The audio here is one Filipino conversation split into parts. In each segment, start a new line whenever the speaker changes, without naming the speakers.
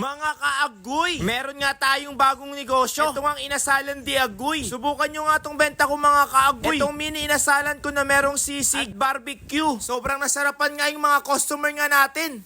Mga kaagoy, meron nga tayong bagong negosyo. Ito ang inasalan di agoy. Subukan nyo nga tong benta ko mga kaagoy. Itong mini inasalan ko na merong sisig at barbecue. Sobrang nasarapan nga yung mga customer nga natin.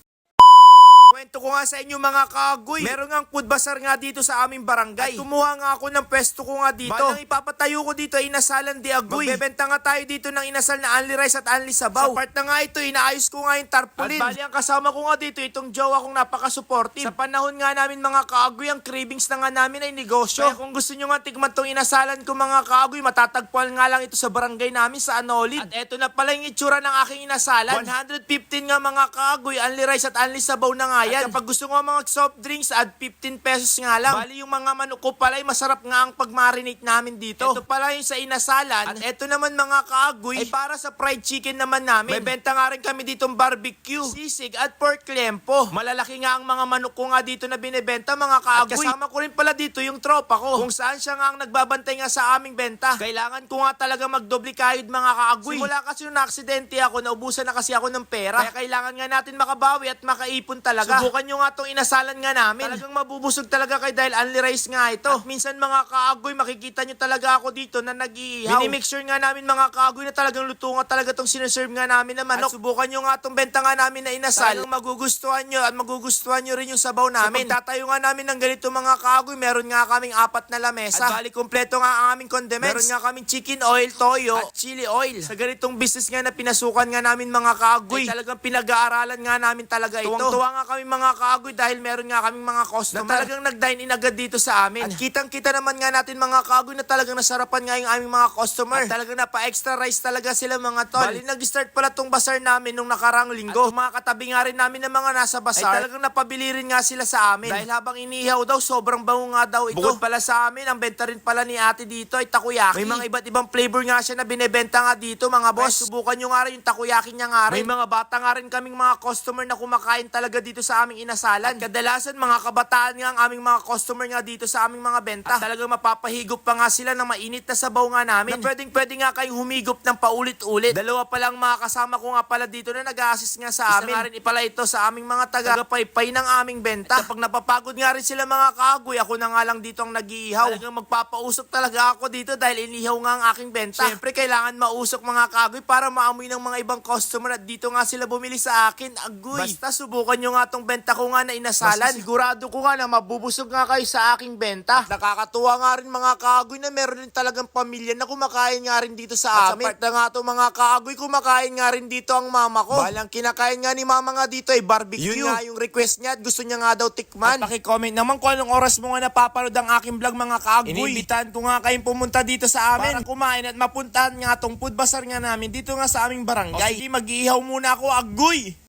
Kwento ko nga sa inyo mga kaagoy. Meron nga food bazaar nga dito sa aming barangay. At kumuha nga ako ng pwesto ko nga dito. Balang ipapatayo ko dito ay inasalan di agoy. Magbebenta nga tayo dito ng inasal na only rice at only sabaw. Sa part na nga ito, inaayos ko nga yung tarpaulin. At bali ang kasama ko nga dito, itong jowa kong napaka-supportive. Sa panahon nga namin mga kaagoy, ang cravings na nga namin ay negosyo. Kaya kung gusto nyo nga tikman tong inasalan ko mga kaagoy, matatagpuan nga lang ito sa barangay namin sa Anolid. At eto na pala yung itsura ng aking inasalan. 115 nga mga kaagoy, only rice at only sabaw na nga yan. At kapag gusto mo mga soft drinks, add 15 pesos nga lang. Bali yung mga manok ko pala ay masarap nga ang pag-marinate namin dito. Ito pala yung sa inasalan. At eto naman mga kaagoy, ay para sa fried chicken naman namin. May benta nga rin kami ditong barbecue, sisig at pork lempo. Malalaki nga ang mga manok ko nga dito na binebenta mga kaagoy. At kasama ko rin pala dito yung tropa ko. Kung saan siya nga ang nagbabantay nga sa aming benta. Kailangan ko nga talaga magdoble kayod mga kaagoy. Simula kasi nung aksidente ako, naubusan na kasi ako ng pera. Kaya kailangan nga natin makabawi at makaipon talaga. Subukan nyo nga tong inasalan nga namin. Talagang mabubusog talaga kay dahil only rice nga ito. At minsan mga kaagoy, makikita nyo talaga ako dito na nag-iihaw. Minimix sure nga namin mga kaagoy na talagang luto nga talaga tong sineserve nga namin na manok. At subukan nyo nga tong benta nga namin na inasal. Talagang magugustuhan nyo at magugustuhan nyo rin yung sabaw namin. Sa pagtatayo nga namin ng ganito mga kaagoy, meron nga kaming apat na lamesa. At bali kompleto nga ang aming condiments. Meron nga kaming chicken oil, toyo, at chili oil. Sa ganitong business nga na pinasukan nga namin mga kaagoy. Ay talagang pinag-aaralan nga namin talaga ito. Tuwang-tuwa nga kami mga kaagoy dahil meron nga kaming mga customer. Na talagang nag-dine in agad dito sa amin. At kitang-kita naman nga natin mga kaagoy na talagang nasarapan nga yung aming mga customer. At talagang napa-extra rice talaga sila mga tol. Bali nag-start pala tong bazaar namin nung nakarang linggo. At mga katabi nga rin namin ng mga nasa bazaar. Ay talagang napabili rin nga sila sa amin. Dahil habang inihaw daw, sobrang bango nga daw ito. Bukod pala sa amin, ang benta rin pala ni ate dito ay takoyaki. May mga iba't ibang flavor nga siya na binebenta nga dito mga boss. subukan nyo nga rin yung takoyaki niya nga rin. May mga bata nga rin kaming mga customer na kumakain talaga dito sa aming inasalan. At kadalasan mga kabataan nga ang aming mga customer nga dito sa aming mga benta. At talagang mapapahigop pa nga sila ng mainit na sabaw nga namin. Na pwedeng pwede nga kayong humigop ng paulit-ulit. Dalawa pa lang mga kasama ko nga pala dito na nag-assist nga sa amin. Isa nga rin ipala ito sa aming mga taga-paypay ng aming benta. At kapag napapagod nga rin sila mga kagoy, ako na nga lang dito ang nag-iihaw. Talagang magpapausok talaga ako dito dahil inihaw nga ang aking benta. Siyempre, kailangan mausok mga kagoy para maamoy ng mga ibang customer at dito nga sila bumili sa akin. Agoy! Basta subukan nyo nga tong benta ko nga na inasalan. Sigurado ko nga na mabubusog nga kayo sa aking benta. At nakakatuwa nga rin mga kagoy na meron din talagang pamilya na kumakain nga rin dito sa amin. At sa part na nga to mga kagoy, kumakain nga rin dito ang mama ko. Balang kinakain nga ni mama nga dito ay barbecue. Yun nga yung request niya at gusto niya nga daw tikman. At pakicomment naman kung anong oras mo nga napapanood ang aking vlog mga kagoy. Iniimbitahan ko nga kayong pumunta dito sa amin. Para kumain at mapuntahan nga tong food bazaar nga namin dito nga sa aming barangay. Mag-iihaw muna ako, agoy!